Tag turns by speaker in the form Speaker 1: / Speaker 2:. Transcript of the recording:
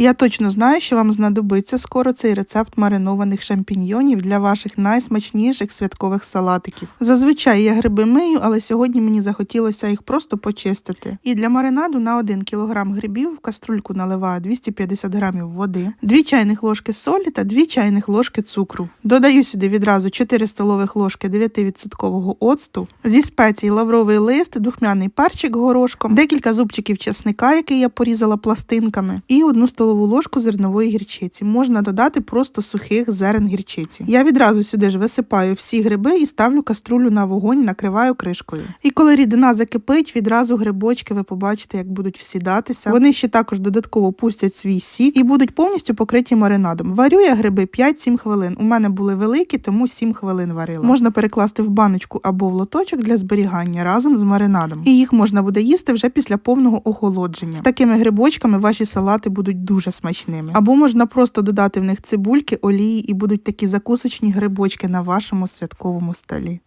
Speaker 1: Я точно знаю, що вам знадобиться скоро цей рецепт маринованих шампіньйонів для ваших найсмачніших святкових салатиків. Зазвичай я гриби мию, але сьогодні мені захотілося їх просто почистити. І для маринаду на 1 кг грибів в каструльку наливаю 250 г води, 2 чайних ложки солі та 2 чайних ложки цукру. Додаю сюди відразу 4 столових ложки 9% оцту, зі спецій лавровий лист, духмяний перчик горошком, декілька зубчиків чесника, який я порізала пластинками, і одну столову ложку зернової гірчиці. Можна додати просто сухих зерен гірчиці. Я відразу сюди ж висипаю всі гриби і ставлю каструлю на вогонь, накриваю кришкою. І коли рідина закипить, відразу грибочки ви побачите, як будуть всідатися. Вони ще також додатково пустять свій сік і будуть повністю покриті маринадом. Варю я гриби 5-7 хвилин. У мене були великі, тому 7 хвилин варила. Можна перекласти в баночку або в лоточок для зберігання разом з маринадом. І їх можна буде їсти вже після повного охолодження. З такими грибочками ваші салати будуть дуже смачними. Або можна просто додати в них цибульки, олії і будуть такі закусочні грибочки на вашому святковому столі.